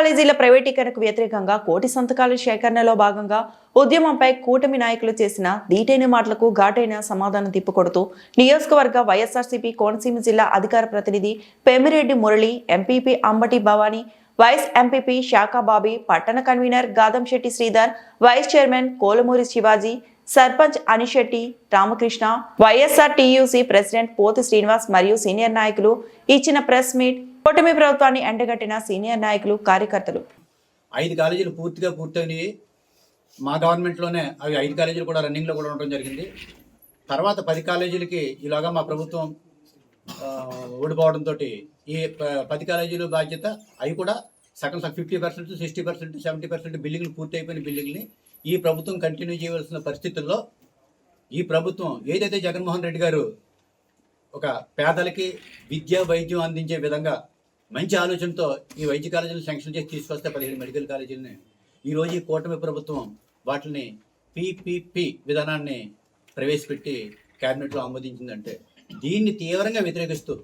కాలేజీల ప్రైవేటీకరణకు వ్యతిరేకంగా కోటి సంతకాల సేకరణలో భాగంగా ఉద్యమంపై కూటమి నాయకులు చేసిన దీటైన మాటలకు ఘాటైన సమాధానం తిప్పుకొడుతూ నియోజకవర్గ వైఎస్ఆర్సీపీ కోనసీమ జిల్లా అధికార ప్రతినిధి Pemireddy Murali MPP Ambati Bhavani vice MPP శాఖాబాబీ పట్టణ convener Gadamsetti Sridhar vice chairman Kolamuri Shivaji sarpanch Anisetti Ramakrishna YSR TUC president Pothi Srinivas మరియు సీనియర్ నాయకులు ఇచ్చిన ప్రెస్ మీట్ కూటమి ప్రభుత్వాన్ని ఎండగట్టిన సీనియర్ నాయకులు కార్యకర్తలు. ఐదు కాలేజీలు పూర్తిగా పూర్తయినాయి. మా గవర్నమెంట్లోనే అవి ఐదు కాలేజీలు కూడా రన్నింగ్లో కూడా ఉండడం జరిగింది. తర్వాత పది కాలేజీలకి ఇలాగా మా ప్రభుత్వం ఓడిపోవడంతో ఈ పది కాలేజీలు బాధ్యత అవి కూడా సగం fifty percent sixty percent seventy percent బిల్డింగ్లు పూర్తయిపోయిన బిల్డింగ్ని ఈ ప్రభుత్వం కంటిన్యూ చేయవలసిన పరిస్థితుల్లో ఈ ప్రభుత్వం ఏదైతే జగన్మోహన్ రెడ్డి గారు ఒక పేదలకి విద్య వైద్యం అందించే విధంగా మంచి ఆలోచనతో ఈ వైద్య కాలేజీలను శాంక్షన్ చేసి తీసుకొస్తే పదిహేను మెడికల్ కాలేజీలని. ఈరోజు ఈ కూటమి ప్రభుత్వం వాటిని పిపిపి విధానాన్ని ప్రవేశపెట్టి క్యాబినెట్లో ఆమోదించిందంటే దీన్ని తీవ్రంగా వ్యతిరేకిస్తూ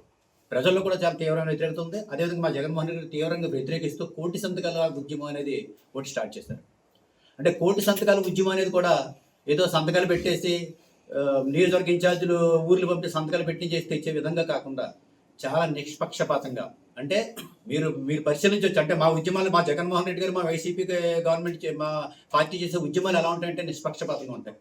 ప్రజల్లో కూడా చాలా తీవ్రంగా వ్యతిరేకత ఉంది. అదేవిధంగా మా జగన్మోహన్ రెడ్డి గారు తీవ్రంగా వ్యతిరేకిస్తూ కోటి సంతకాల ఉద్యమం అనేది ఒకటి స్టార్ట్ చేశారు. అంటే కోటి సంతకాల ఉద్యమం అనేది కూడా ఏదో సంతకాలు పెట్టేసి నియోజకవర్గ ఇన్ఛార్జీలు ఊర్లు పంపి సంతకాలు పెట్టి చేసి తెచ్చే విధంగా కాకుండా చాలా నిష్పక్షపాతంగా. అంటే మీరు మీరు పరిశీలించవచ్చు అంటే మా ఉద్యమాలు మా జగన్మోహన్ రెడ్డి గారు మా వైసీపీ గవర్నమెంట్ మా పార్టీ చేసే ఉద్యమాలు ఎలా ఉంటాయంటే నిష్పక్షపాతంగా ఉంటాయి.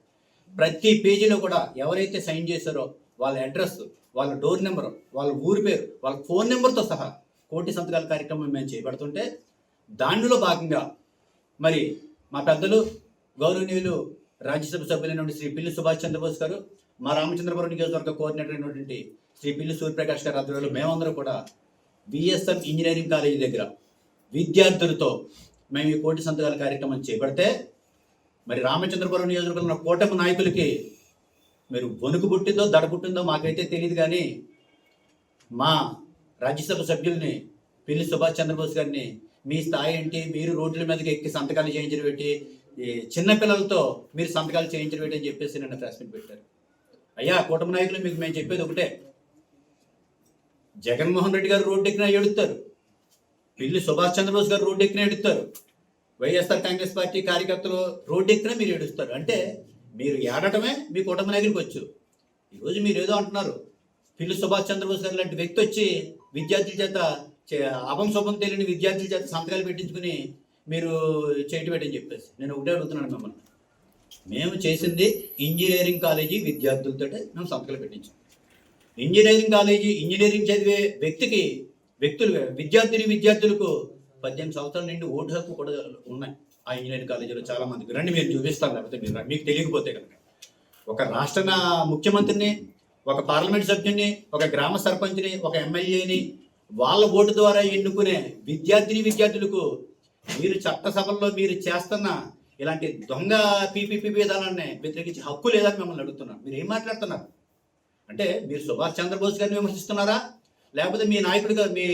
ప్రతి పేజీలో కూడా ఎవరైతే సైన్ చేశారో వాళ్ళ అడ్రస్ వాళ్ళ డోర్ నెంబర్ వాళ్ళ ఊరి పేరు వాళ్ళ ఫోన్ నెంబర్తో సహా కోటి సంతకాల కార్యక్రమం మేము చేపడుతుంటే దానిలో భాగంగా మరి మా పెద్దలు గౌరవనీయులు రాజ్యసభ సభ్యులైనటువంటి శ్రీ పిల్లి సుభాష్ చంద్రబోస్ గారు మా రామచంద్రపురం నియోజకవర్గ కోఆర్డినేటర్ అయినటువంటి శ్రీ పిల్లి సూర్యప్రకాష్ గారి ఆధ్వర్యంలో మేమందరం కూడా బిఎస్ఎం ఇంజనీరింగ్ కాలేజీ దగ్గర విద్యార్థులతో మేము ఈ కోటి సంతకాల కార్యక్రమం చేపడితే మరి రామచంద్రపురం నియోజకవర్గంలో ఉన్న కూటమి నాయకులకి మీరు వణుకు పుట్టిందో దడ పుట్టిందో మాకైతే తెలియదు కానీ మా రాజ్యసభ సభ్యుల్ని పిల్లి సుభాష్ చంద్రబోస్ గారిని మీ స్థాయి ఏంటి? మీరు రోడ్ల మీదకి ఎక్కి సంతకాలు చేయించడం పెట్టి ఈ చిన్న పిల్లలతో మీరు సంతకాలు చేయించడం అని చెప్పేసి నిన్న ప్రెస్ మీట్ పెట్టారు. అయ్యా కూటమి నాయకులు మీకు మేము చెప్పేది ఒకటే. జగన్మోహన్ రెడ్డి గారు రోడ్డు ఎక్కిన ఎడుతారు పిల్లి సుభాష్ చంద్రబోస్ గారు రోడ్డు ఎక్కిన ఎడుతారు వైఎస్ఆర్ కాంగ్రెస్ పార్టీ కార్యకర్తలు రోడ్డు ఎక్కినా మీరు ఏడుస్తారు. అంటే మీరు ఏడటమే మీ కుటుంబ నాయకుడికి వచ్చు. ఈరోజు మీరు ఏదో అంటున్నారు. పిల్లి సుభాష్ చంద్రబోస్ గారు లాంటి వ్యక్తి వచ్చి విద్యార్థుల చేత చే- శుభం తెలియని విద్యార్థుల చేత సంతకాలు పెట్టించుకుని మీరు చేయటం పెట్టని చెప్పేసి. నేను ఒకటే అడుగుతున్నాను మిమ్మల్ని. మేము చేసింది ఇంజనీరింగ్ కాలేజీ విద్యార్థులతో మేము సంతకాలు పెట్టించాం. ఇంజనీరింగ్ కాలేజీ ఇంజనీరింగ్ చదివే వ్యక్తికి వ్యక్తులు విద్యార్థిని విద్యార్థులకు పద్దెనిమిది సంవత్సరాల నుండి ఓటు హక్కు కూడా ఉన్నాయి ఆ ఇంజనీరింగ్ కాలేజీలో చాలా మందికి. రండి మీరు చూపిస్తాను లేకపోతే మీరు మీకు తెలియకపోతే కనుక. ఒక రాష్ట్ర ముఖ్యమంత్రిని ఒక పార్లమెంట్ సభ్యుని ఒక గ్రామ సర్పంచ్ని ఒక ఎమ్మెల్యేని వాళ్ళ ఓటు ద్వారా ఎన్నుకునే విద్యార్థిని విద్యార్థులకు మీరు చట్టసభల్లో మీరు చేస్తున్న ఇలాంటి దొంగ పీపీపీ విధానాన్ని వ్యతిరేకించే హక్కు లేదని మిమ్మల్ని అడుగుతున్నారు మీరు ఏం మాట్లాడుతున్నారు? అంటే మీరు సుభాష్ చంద్రబోస్ గారిని విమర్శిస్తున్నారా? లేకపోతే మీ నాయకుడు గారు మీ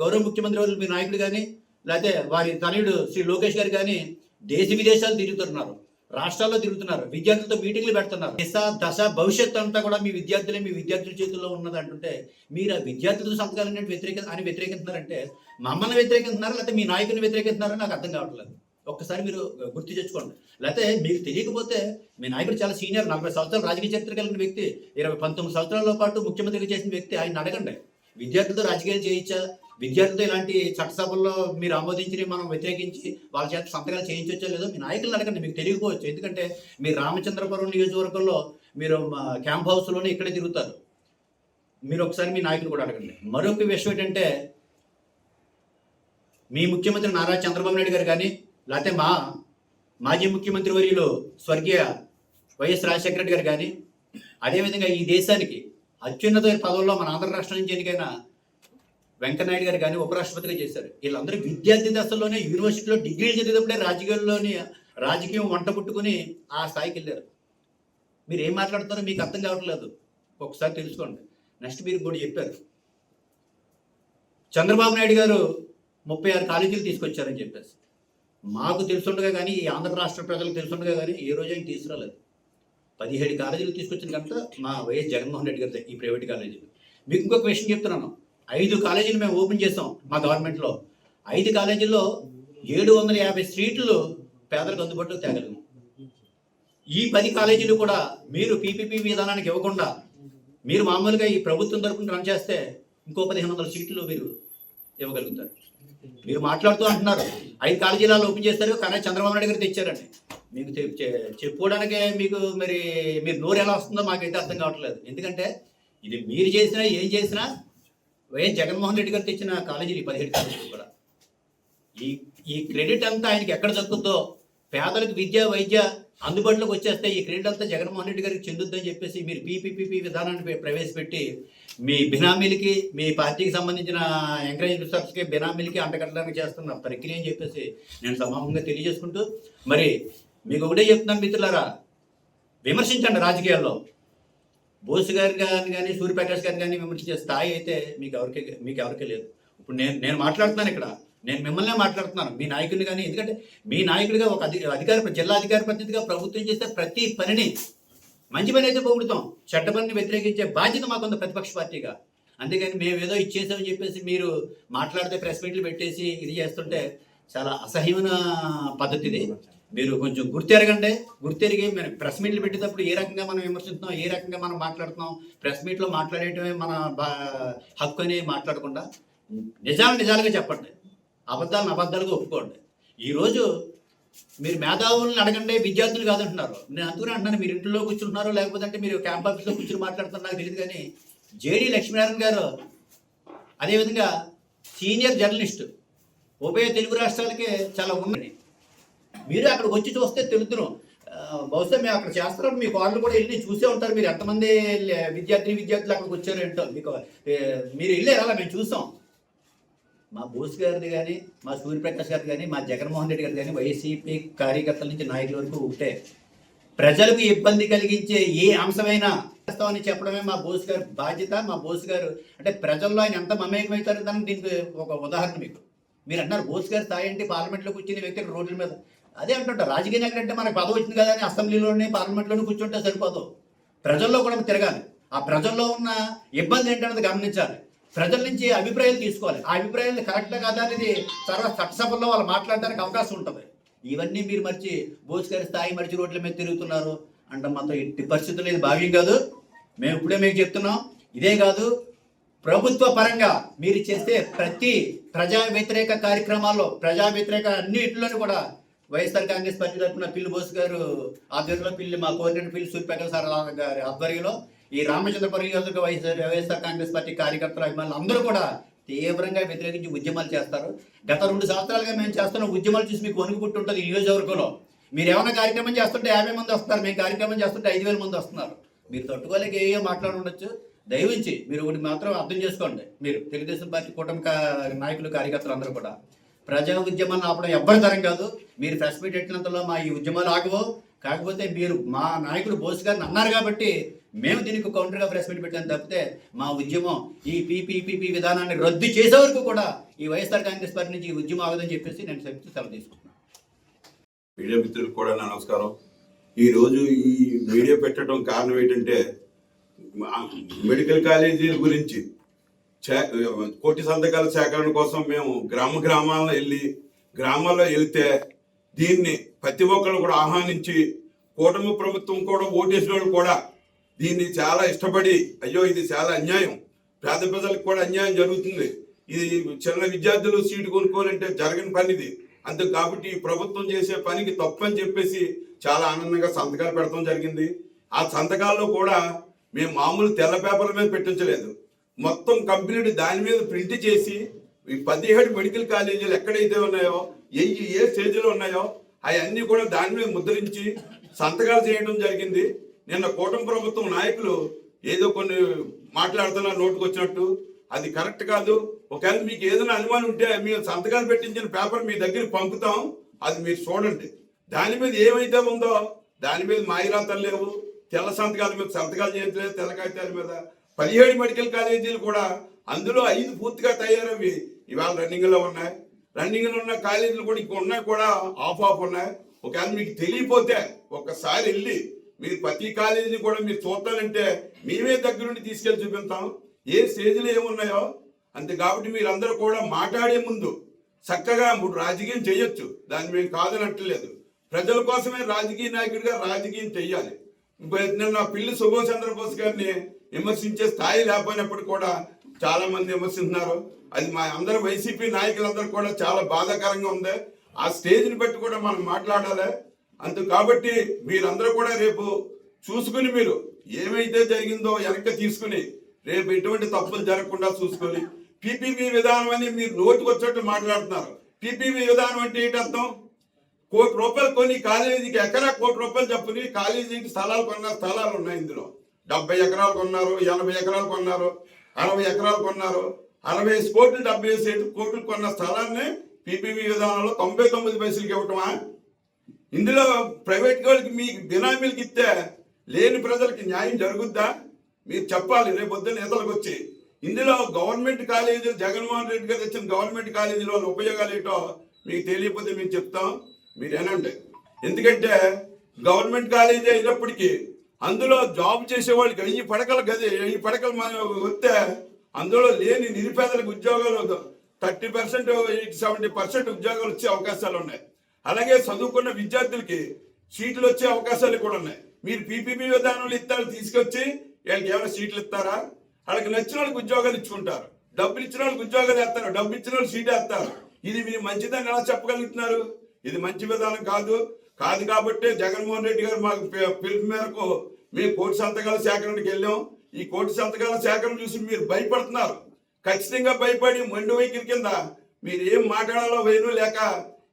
గౌరవ ముఖ్యమంత్రి వారు మీ నాయకుడు కానీ లేకపోతే వారి తనయుడు శ్రీ లోకేష్ గారు కానీ దేశ విదేశాలు తిరుగుతున్నారు. రాష్ట్రాల్లో తిరుగుతున్నారు. విద్యార్థులతో మీటింగ్లు పెడుతున్నారు. దశ దశ భవిష్యత్తు అంతా కూడా మీ విద్యార్థులే మీ విద్యార్థుల చేతుల్లో ఉన్నది అంటుంటే మీరు ఆ విద్యార్థులతో సంతకాలు వ్యతిరేక అని వ్యతిరేకిస్తున్నారంటే మమ్మల్ని వ్యతిరేకిస్తున్నారు? లేకపోతే మీ నాయకుని వ్యతిరేకిస్తున్నారని నాకు అర్థం కావట్లేదు. ఒక్కసారి మీరు గుర్తు తెచ్చుకోండి లేకపోతే మీకు తెలియకపోతే మీ నాయకుడు చాలా సీనియర్ నలభై సంవత్సరాలు రాజకీయ చరిత్ర కలిగిన వ్యక్తి ఇరవై పంతొమ్మిది సంవత్సరాల పాటు ముఖ్యమంత్రిగా చేసిన వ్యక్తి ఆయన అడగండి. విద్యార్థులతో రాజకీయాలు చేయించా విద్యార్థులతో ఇలాంటి చట్టసభల్లో మీరు ఆమోదించి మనం వ్యతిరేకించి వాళ్ళ చేత సంతకాలు చేయించవచ్చో లేదో మీ నాయకులను అడగండి మీకు తెలియకపోవచ్చు. ఎందుకంటే మీరు రామచంద్రపురం నియోజకవర్గంలో మీరు మా క్యాంప్ హౌస్లోనే ఇక్కడే తిరుగుతారు. మీరు ఒకసారి మీ నాయకులు కూడా అడగండి. మరొక విషయం ఏంటంటే మీ ముఖ్యమంత్రి నారా చంద్రబాబు నాయుడు గారు కానీ లేకపోతే మా మాజీ ముఖ్యమంత్రి వర్యులు స్వర్గీయ వైఎస్ రాజశేఖర రెడ్డి గారు కానీ అదేవిధంగా ఈ దేశానికి అత్యున్నతమైన పదవుల్లో మన ఆంధ్ర రాష్ట్రం నుంచి ఎన్నికైన వెంకయ్యనాయుడు గారు కానీ ఉపరాష్ట్రపతిగా చేశారు. వీళ్ళందరూ విద్యార్థి దశలోనే యూనివర్సిటీలో డిగ్రీలు చదివేటప్పుడే రాజకీయాల్లోని రాజకీయం వంట పుట్టుకుని ఆ స్థాయికి వెళ్ళారు. మీరు ఏం మాట్లాడుతున్నారో మీకు అర్థం కావట్లేదు. ఒకసారి తెలుసుకోండి. నెక్స్ట్ మీరు కూడా చెప్పారు. చంద్రబాబు నాయుడు గారు ముప్పై ఆరు కాలేజీలు తీసుకొచ్చారని చెప్పేసి. మాకు తెలుసుండగా కానీ ఈ ఆంధ్ర రాష్ట్ర ప్రజలకు తెలుసుండగా కానీ ఏ రోజు ఆయన తీసుకురాలేదు. పదిహేడు కాలేజీలు తీసుకొచ్చిన కనుక మా వైఎస్ జగన్మోహన్ రెడ్డి గారి ఈ ప్రైవేట్ కాలేజీలు. మీకు ఇంకొక విషయం చెప్తున్నాను. ఐదు కాలేజీలు మేము ఓపెన్ చేసాం మా గవర్నమెంట్లో. ఐదు కాలేజీల్లో ఏడు వందల యాభై సీట్లు పేదలకు అందుబాటులో తేగలము ఈ పది కాలేజీలు కూడా మీరు పీపీపీ విధానానికి ఇవ్వకుండా మీరు మామూలుగా ఈ ప్రభుత్వం తరపున రన్ చేస్తే ఇంకో పదిహేను వందల సీట్లు మీరు ఇవ్వగలుగుతారు. మీరు మాట్లాడుతూ అంటున్నారు ఐదు కాలేజీలలో ఓపెన్ చేస్తారు కానీ చంద్రబాబు నాయుడు గారు తెచ్చారండి. మీకు చెప్- చెప్పుకోవడానికే మీకు మరి మీరు నోరు ఎలా వస్తుందో మాకైతే అర్థం కావట్లేదు. ఎందుకంటే ఇది మీరు చేసినా ఏం చేసినా వైఎస్ జగన్మోహన్ రెడ్డి గారు తెచ్చిన కాలేజీలు ఈ పదిహేడు కాలేజీలు కూడా. ఈ ఈ క్రెడిట్ అంతా ఆయనకి ఎక్కడ దక్కుద్దో పేదలకు విద్య వైద్య అందుబాటులోకి వచ్చేస్తే ఈ క్రెడిట్ అంతా జగన్మోహన్ రెడ్డి గారికి చెందుద్దని చెప్పేసి మీరు పీపీపీ విధానాన్ని ప్రవేశపెట్టి మీ బినామీలకి మీ పార్టీకి సంబంధించిన ఎంకరేజ్కి బినామీలకి అంటగట్టడానికి చేస్తున్న ప్రక్రియ అని చెప్పేసి నేను సమాపంగా తెలియజేసుకుంటూ మరి మీకు ఒకటే చెప్తున్నాను మిత్రులారా విమర్శించండి రాజకీయాల్లో. బోస్ గారి గారిని కానీ సూర్యప్రకాష్ గారిని కానీ విమర్శించే స్థాయి అయితే మీకు ఎవరికి మీకు ఎవరికి లేదు. ఇప్పుడు నేను నేను మాట్లాడుతున్నాను ఇక్కడ. నేను మిమ్మల్నే మాట్లాడుతున్నాను. మీ నాయకుడిని కానీ ఎందుకంటే మీ నాయకుడిగా ఒక అధి అధికార జిల్లా అధికార ప్రతినిధిగా ప్రభుత్వం చేస్తే ప్రతి పనిని మంచి పని అయితే పొగుడుతాం. చెడ్డ పనిని వ్యతిరేకించే బాధ్యత మాకుంది ప్రతిపక్ష పార్టీగా. అందుకని మేము ఏదో ఇచ్చేసామని చెప్పేసి మీరు మాట్లాడితే ప్రెస్ మీట్లు పెట్టేసి ఇది చేస్తుంటే చాలా అసహ్యమైన పద్ధతి ఇది. మీరు కొంచెం గుర్తెరగండి. గుర్తెరిగి మీరు ప్రెస్ మీట్లు పెట్టేటప్పుడు ఏ రకంగా మనం విమర్శిస్తున్నాం ఏ రకంగా మనం మాట్లాడుతున్నాం ప్రెస్ మీట్లో మాట్లాడేయటమే మన బా- హక్కు అని మాట్లాడకుండా నిజాలు నిజాలుగా చెప్పండి. అబద్ధాలను అబద్ధాలుగా ఒప్పుకోండి. ఈరోజు మీరు మేధావులను అడగండి విద్యార్థులు కాదంటున్నారు. నేను అందుకనే అంటున్నాను మీరు ఇంట్లో కూర్చుంటున్నారు లేకపోతే అంటే మీరు క్యాంప్ ఆఫీస్లో కూర్చుని మాట్లాడుతున్నారు నాకు తెలియదు కానీ జేడి లక్ష్మీనారాయణ గారు అదేవిధంగా సీనియర్ జర్నలిస్ట్ ఉభయ తెలుగు రాష్ట్రాలకే చాలా ఉన్నాయి మీరు అక్కడికి వచ్చి చూస్తే తెలుద్దును బహుశా మేము అక్కడ చేస్తున్నాం మీ వాళ్ళు కూడా వెళ్ళి చూసే ఉంటారు. మీరు ఎంతమంది లే- విద్యార్థిని విద్యార్థులు అక్కడికి వచ్చారు ఏంటో మీకు మీరు వెళ్ళారు అలా మేము చూసాం. మా బోస్ గారిది కానీ మా సూర్యప్రకాష్ గారిది కానీ మా జగన్మోహన్ రెడ్డి గారిది కానీ వైసీపీ కార్యకర్తల నుంచి నాయకుల వరకు ఒకటే ప్రజలకు ఇబ్బంది కలిగించే ఏ అంశమైనా చేస్తామని చెప్పడమే మా బోస్ గారి బాధ్యత. మా బోస్ గారు అంటే ప్రజల్లో ఆయన ఎంత మమేకమవుతారు దానికి దీనికి ఒక ఉదాహరణ మీకు. మీరు అన్నారు బోస్ గారు స్థాయి అంటే పార్లమెంట్లో కూర్చుని వ్యక్తి రోడ్ల మీద అదే అంటుంటా రాజకీయ నాయకుడు అంటే మనకు పదవి వచ్చింది కదా అని అసెంబ్లీలోనే పార్లమెంట్లోనే కూర్చుంటే సరిపోదు. ప్రజల్లో కూడా తిరగాలి. ఆ ప్రజల్లో ఉన్న ఇబ్బంది ఏంటన్నది గమనించాలి. ప్రజల నుంచి అభిప్రాయాలు తీసుకోవాలి. ఆ అభిప్రాయాలు కరెక్టా కాదా అనేది తర్వాత చట్టసభల్లో వాళ్ళు మాట్లాడడానికి అవకాశం ఉంటుంది. ఇవన్నీ మీరు మర్చి బోస్ స్థాయి మర్చి రోడ్ల మీద తిరుగుతున్నారు అంటే మాతో ఎట్టి పరిస్థితులు ఇది భావ్యం కాదు. మేము ఇప్పుడే మీకు చెప్తున్నాం. ఇదే కాదు ప్రభుత్వ పరంగా మీరు చేస్తే ప్రతి ప్రజా వ్యతిరేక కార్యక్రమాల్లో ప్రజా వ్యతిరేక అన్నిటిలోనూ కూడా వైఎస్ఆర్ కాంగ్రెస్ పార్టీ తరఫున పిల్లి బోస్ గారు ఆధ్వర్యంలో పిల్లి మా కోరిన పిల్లి సూర్యప్రకాశ్ సార్ గారి ఆధ్వర్యంలో ఈ రామచంద్రపురం నియోజక వైఎస్ఆర్ వైఎస్ఆర్ కాంగ్రెస్ పార్టీ కార్యకర్తలు అభిమానులు అందరూ కూడా తీవ్రంగా వ్యతిరేకించి ఉద్యమాలు చేస్తారు. గత రెండు సంవత్సరాలుగా మేము చేస్తున్న ఉద్యమాలు చూసి మీకు వణుకు ఈ నియోజకవర్గంలో. మీరు ఏమైనా కార్యక్రమం చేస్తుంటే యాభై మంది వస్తారు మేము కార్యక్రమం చేస్తుంటే ఐదు వేల మంది వస్తున్నారు. మీరు తట్టుకోలేక ఏయో మాట్లాడుండొచ్చు దయవించి మీరు ఒకటి మాత్రం అర్థం చేసుకోండి. మీరు తెలుగుదేశం పార్టీ కూటమి నాయకులు కార్యకర్తలు అందరూ కూడా. ప్రజా ఉద్యమాన్ని ఆపడం ఎవ్వరి తరం కాదు. మీరు ప్రెస్ మీట్ పెట్టినంతలో మా ఈ ఉద్యమాలు ఆగవు. కాకపోతే మీరు మా నాయకుడు బోస్ గారిని అన్నారు కాబట్టి మేము దీనికి కౌంటర్గా ప్రెస్ మీట్ పెట్టాను తప్పితే మా ఉద్యమం ఈ పీపీపీపీ విధానాన్ని రద్దు చేసే వరకు కూడా ఈ వైఎస్ఆర్ కాంగ్రెస్ పార్టీ నుంచి ఈ ఉద్యమం ఆగదని చెప్పేసి నేను చెప్తూ సెలవు తీసుకుంటున్నాను. మీడియా మిత్రులకు కూడా నా నమస్కారం. ఈరోజు ఈ వీడియో పెట్టడం కారణం ఏంటంటే మెడికల్ కాలేజీల గురించి కోటి సంతకాల సేకరణ కోసం మేము గ్రామ గ్రామాలను వెళ్ళి గ్రామాల్లో వెళ్తే దీన్ని ప్రతి ఒక్కరు కూడా ఆహ్వానించి కూటమి ప్రభుత్వం కూడా ఓటేసిన వాళ్ళు కూడా దీన్ని చాలా ఇష్టపడి అయ్యో ఇది చాలా అన్యాయం. పేద ప్రజలకు కూడా అన్యాయం జరుగుతుంది. ఇది చిన్న విద్యార్థులు సీటు కొనుక్కోవాలంటే జరగని పని ఇది అందుకు కాబట్టి ప్రభుత్వం చేసే పనికి తప్పని చెప్పేసి చాలా ఆనందంగా సంతకాలు పెడతాం జరిగింది. ఆ సంతకాల్లో కూడా మేము మామూలు తెల్ల పేపర్ల మీద పెట్టించలేదు. మొత్తం కంప్లీట్ దాని మీద ప్రింట్ చేసి ఈ పదిహేడు మెడికల్ కాలేజీలు ఎక్కడైతే ఉన్నాయో ఏ ఏ స్టేజ్లో ఉన్నాయో అవన్నీ కూడా దాని మీద ముద్రించి సంతకాలు చేయడం జరిగింది. నిన్న కూటమి ప్రభుత్వం నాయకులు ఏదో కొన్ని మాట్లాడుతున్న నోటుకు వచ్చినట్టు అది కరెక్ట్ కాదు. ఒకవేళ మీకు ఏదైనా అనుమానం ఉంటే మేము సంతకాలు పెట్టించిన పేపర్ మీ దగ్గరికి పంపుతాం. అది మీరు చూడండి. దాని మీద ఏమైతే ఉందో దాని మీద మాయిరాతలు లేవు. తెల్ల సంతకాల మీద సంతకాలు చేయట్లేదు తెల్ల కాగితాల మీద పదిహేడు మెడికల్ కాలేజీలు కూడా అందులో ఐదు పూర్తిగా తయారవి ఇవాళ రన్నింగ్లో ఉన్నాయి. రన్నింగ్లో ఉన్న కాలేజీలు కూడా ఇంకా ఉన్నాయి కూడా ఆఫ్ ఆఫ్ ఉన్నాయి. ఒకవేళ మీకు తెలియపోతే ఒకసారి వెళ్ళి మీరు ప్రతి కాలేజీని కూడా మీరు చూస్తానంటే మేమే దగ్గరుండి తీసుకెళ్ళి చూపిస్తాం. ఏ స్టేజ్లో ఏమున్నాయో. అంతే కాబట్టి మీరందరూ కూడా మాట్లాడే ముందు చక్కగా మూడు రాజకీయం చేయొచ్చు. దాన్ని మేము కాదనట్లేదు. ప్రజల కోసమే రాజకీయ నాయకుడిగా రాజకీయం చెయ్యాలి నిన్న పిల్లి సుభాష్ చంద్రబోస్ గారిని విమర్శించే స్థాయి లేకపోయినప్పుడు కూడా చాలా మంది విమర్శిస్తున్నారు అది మా అందరు వైసీపీ నాయకులందరూ కూడా చాలా బాధాకరంగా ఉంది. ఆ స్టేజ్ని బట్టి కూడా మనం మాట్లాడాలి. అందు కాబట్టి మీరందరూ కూడా రేపు చూసుకుని మీరు ఏమైతే జరిగిందో వెనక్కి తీసుకుని రేపు ఎటువంటి తప్పులు జరగకుండా చూసుకొని పీపీపీ విధానం అని మీరు నోటికి వచ్చేట్టు మాట్లాడుతున్నారు. పీపీపీ విధానం అంటే ఏంటి అర్థం? కోటి రూపాయలు కొని కాలేజీకి ఎకరా కోటి రూపాయలు చెప్పుని కాలేజీకి స్థలాలు కొన్న స్థలాలు ఉన్నాయి ఇందులో. డెబ్బై ఎకరాలు కొన్నారు ఎనభై ఎకరాలు కొన్నారు అరవై ఎకరాలు కొన్నారు. అరవై కోట్లు డెబ్బై ఐదు కోట్లు కొన్న స్థలాన్ని పీపీపీ విధానంలో తొంభై తొమ్మిది పైసలకి ఇవ్వటమా? ఇందులో ప్రైవేట్ వాళ్ళకి మీ బినామీలకి ఇస్తే లేని ప్రజలకి న్యాయం జరుగుద్దా? మీరు చెప్పాలి రేపు పొద్దున్న నేతలకు వచ్చి. ఇందులో గవర్నమెంట్ కాలేజీలు జగన్మోహన్ రెడ్డి గారు ఇచ్చిన గవర్నమెంట్ కాలేజీల వల్ల ఉపయోగాలు ఏంటో మీకు తెలియకపోతే మేము చెప్తాం మీరు ఏనండి ఎందుకంటే గవర్నమెంట్ కాలేజీ అయినప్పటికీ అందులో జాబ్ చేసే వాళ్ళకి వెయ్యి పడకలు గది వెయ్యి పడకలు మనం వస్తే అందులో లేని నిరుపేదలకు ఉద్యోగాలు థర్టీ పర్సెంట్ సెవెంటీ పర్సెంట్ ఉద్యోగాలు వచ్చే అవకాశాలు ఉన్నాయి. అలాగే చదువుకున్న విద్యార్థులకి సీట్లు వచ్చే అవకాశాలు కూడా ఉన్నాయి. మీరు పీపీపీ విధానంలో ఇస్తారు తీసుకొచ్చి వీళ్ళకి ఏమైనా సీట్లు ఇస్తారా? వాళ్ళకి నచ్చిన వాళ్ళకి ఉద్యోగాలు ఇచ్చుకుంటారు. డబ్బులు ఇచ్చిన వాళ్ళకి ఉద్యోగాలు వేస్తారు. డబ్బు ఇచ్చిన వాళ్ళు సీట్ వేస్తారు. ఇది మీరు మంచిదని ఎలా చెప్పగలుగుతున్నారు? ఇది మంచి విధానం కాదు. కాదు కాబట్టి జగన్మోహన్ రెడ్డి గారు మాకు పిలుపు మేరకు మేము కోటి సంతకాల సేకరణకి వెళ్ళాం. ఈ కోటి సంతకాల సేకరణ చూసి మీరు భయపడుతున్నారు. ఖచ్చితంగా భయపడి మండి వైఖరి కింద మీరు ఏం మాట్లాడాలో వేయను లేక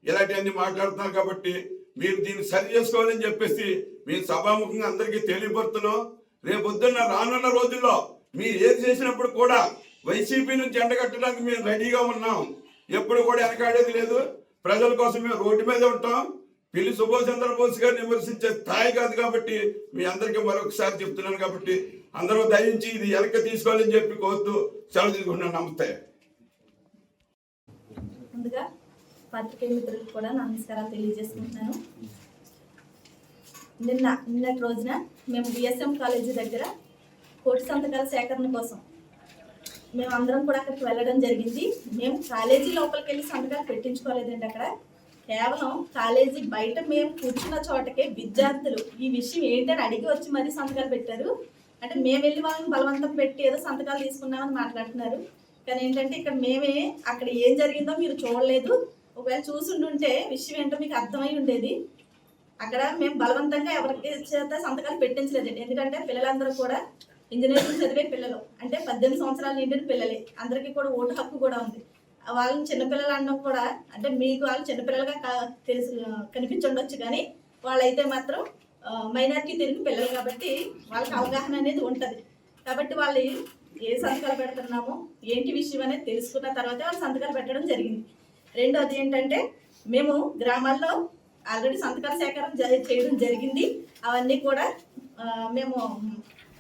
ఇలాంటివన్నీ మాట్లాడుతున్నారు కాబట్టి మీరు దీన్ని సరి చేసుకోవాలని చెప్పేసి మేము సభాముఖంగా అందరికీ తెలియపడుతున్నాం రేపు పొద్దున్న రానున్న రోజుల్లో మీరు ఏది చేసినప్పుడు కూడా వైసీపీ నుంచి ఎండగట్టడానికి మేము రెడీగా ఉన్నాం. ఎప్పుడు కూడా వెనకాడేది లేదు. ప్రజల కోసం మేము రోడ్డు మీద ఉంటాం. పిల్లి సుభాష్ చంద్రబోస్ గారిని విమర్శించే స్థాయి కాదు కాబట్టి మీ అందరికీ మరొకసారి చెప్తున్నాను కాబట్టి అందరూ దయించి ఇది వెనక్కి తీసుకోవాలని చెప్పి కోరుతూ సెలవు తీసుకుంటున్నాను. నమస్తే. ముందుగా పత్రికే మిత్రులకు కూడా నమస్కారాలు తెలియజేసుకుంటున్నాను. నిన్న నిన్నటి రోజున మేము బిఎస్ఎం కాలేజీ దగ్గర కోటి సంతకాల సేకరణ కోసం మేము అందరం కూడా అక్కడికి వెళ్ళడం జరిగింది. మేము కాలేజీ లోపలికి వెళ్ళి సంతకాలు పెట్టించుకోలేదండి అక్కడ. కేవలం కాలేజీ బయట మేము కూర్చున్న చోటకే విద్యార్థులు ఈ విషయం ఏంటని అడిగి వచ్చి మరీ సంతకాలు పెట్టారు. అంటే మేము వెళ్ళి వాళ్ళని బలవంతం పెట్టి ఏదో సంతకాలు తీసుకున్నామని మాట్లాడుతున్నారు. కానీ ఏంటంటే ఇక్కడ మేమే అక్కడ ఏం జరిగిందో మీరు చూడలేదు. ఒకవేళ చూసుంటుంటే విషయం ఏంటో మీకు అర్థమై ఉండేది. అక్కడ మేము బలవంతంగా ఎవరికి చేత సంతకాలు పెట్టించలేదండి. ఎందుకంటే పిల్లలందరూ కూడా ఇంజనీరింగ్ చదివే పిల్లలు. అంటే పద్దెనిమిది సంవత్సరాలు నిండిన పిల్లలే. అందరికీ కూడా ఓటు హక్కు కూడా ఉంది. వాళ్ళని చిన్నపిల్లలు అనడం కూడా అంటే మీకు వాళ్ళు చిన్నపిల్లలుగా తెలుసు తెలిసి కనిపించుండొచ్చు కానీ వాళ్ళైతే మాత్రం మైనారిటీ తెలియని పిల్లలు కాబట్టి వాళ్ళకి అవగాహన అనేది ఉంటుంది. కాబట్టి వాళ్ళు ఏ సంతకాలు పెడుతున్నామో ఏంటి విషయం అనేది తెలుసుకున్న తర్వాతే వాళ్ళు సంతకాలు పెట్టడం జరిగింది. రెండోది ఏంటంటే మేము గ్రామాల్లో ఆల్రెడీ సంతకాల సేకరణ జరి- చేయడం జరిగింది. అవన్నీ కూడా మేము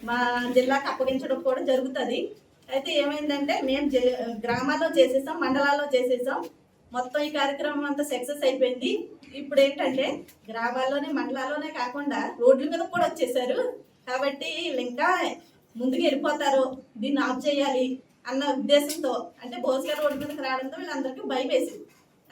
మా జిల్లాకు అప్పగించడం కూడా జరుగుతుంది. అయితే ఏమైందంటే మేము జ- గ్రామాల్లో చేసేసాం మండలాల్లో చేసేసాం. మొత్తం ఈ కార్యక్రమం అంతా సక్సెస్ అయిపోయింది. ఇప్పుడు ఏంటంటే గ్రామాల్లోనే మండలాల్లోనే కాకుండా రోడ్ల మీద కూడా వచ్చేసారు. కాబట్టి వీళ్ళు ఇంకా ముందుకు వెళ్ళిపోతారు దీన్ని ఆఫ్ చేయాలి అన్న ఉద్దేశంతో. అంటే భోజగా రోడ్డు మీదకి రావడంతో వీళ్ళందరికీ భయం వేసింది.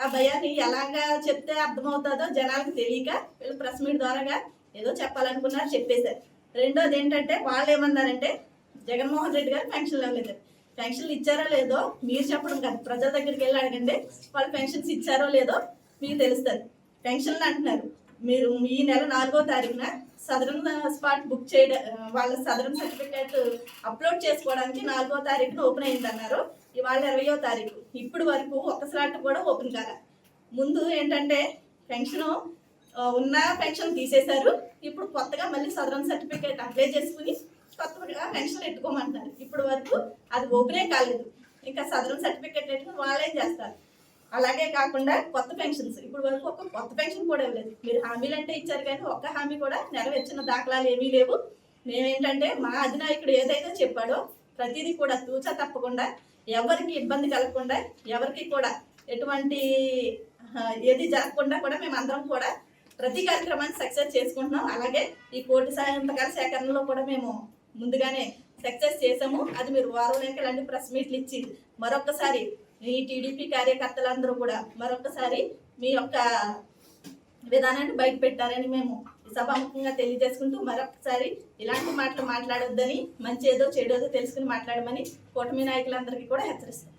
ఆ భయాన్ని ఎలాగా చెప్తే అర్థమవుతుందో జనాలకు తెలియక వీళ్ళు ప్రెస్ మీట్ ద్వారాగా ఏదో చెప్పాలనుకున్నారు చెప్పేశారు. రెండోది ఏంటంటే వాళ్ళు ఏమన్నారంటే జగన్మోహన్ రెడ్డి గారు పెన్షన్లు ఇవ్వలేదు పెన్షన్లు ఇచ్చారో లేదో మీరు చెప్పడం కాదు. ప్రజల దగ్గరికి వెళ్ళి అడగండి. వాళ్ళు పెన్షన్స్ ఇచ్చారో లేదో మీకు తెలుస్తుంది. పెన్షన్లు అంటున్నారు. మీరు ఈ నెల నాలుగో తారీఖున సదరన్ స్పాట్ బుక్ చేయడం వాళ్ళ సదరన్ సర్టిఫికేట్ అప్లోడ్ చేసుకోవడానికి నాలుగో తారీఖున ఓపెన్ అయింది అన్నారు ఇవాళ ఇరవయో తారీఖు. ఇప్పుడు వరకు ఒక్క స్లాట్ కూడా ఓపెన్ కాల. ముందు ఏంటంటే పెన్షన్ ఉన్న పెన్షన్ తీసేశారు. ఇప్పుడు కొత్తగా మళ్ళీ సదరన్ సర్టిఫికేట్ అప్లై చేసుకుని కొత్తగా పెన్షన్ పెట్టుకోమంటారు ఇప్పుడు వరకు అది ఓపెనే కాలేదు. ఇంకా సదరన్ సర్టిఫికేట్ పెట్టుకుని వాళ్ళేం చేస్తారు? అలాగే కాకుండా కొత్త పెన్షన్స్. ఇప్పుడు వరకు ఒక కొత్త పెన్షన్ కూడా ఇవ్వలేదు. మీరు హామీలు అంటే ఇచ్చారు కానీ ఒక్క హామీ కూడా నెరవేర్చిన దాఖలాలు ఏమీ లేవు. మేమేంటంటే మా అధినాయకుడు ఏదైతే చెప్పాడో ప్రతిదీ కూడా తూచా తప్పకుండా ఎవరికి ఇబ్బంది కలగకుండా ఎవరికి కూడా ఎటువంటి ఏది జరగకుండా కూడా మేము అందరం కూడా ప్రతి కార్యక్రమాన్ని సక్సెస్ చేసుకుంటున్నాం. అలాగే ఈ కోటి సాయంత్రకాల సేకరణలో కూడా మేము ముందుగానే సక్సెస్ చేసాము అది మీరు వారం వెంకలన్నీ ప్రెస్ మీట్లు ఇచ్చి మరొకసారి ఈ టీడీపీ కార్యకర్తలందరూ కూడా మరొకసారి మీ యొక్క విధానాన్ని బయట పెట్టారని మేము సభాముఖంగా తెలియజేసుకుంటూ మరొకసారి ఇలాంటి మాటలు మాట్లాడొద్దని మంచి ఏదో చెడేదో తెలుసుకుని మాట్లాడమని కూటమి నాయకులందరికీ కూడా హెచ్చరిస్తాం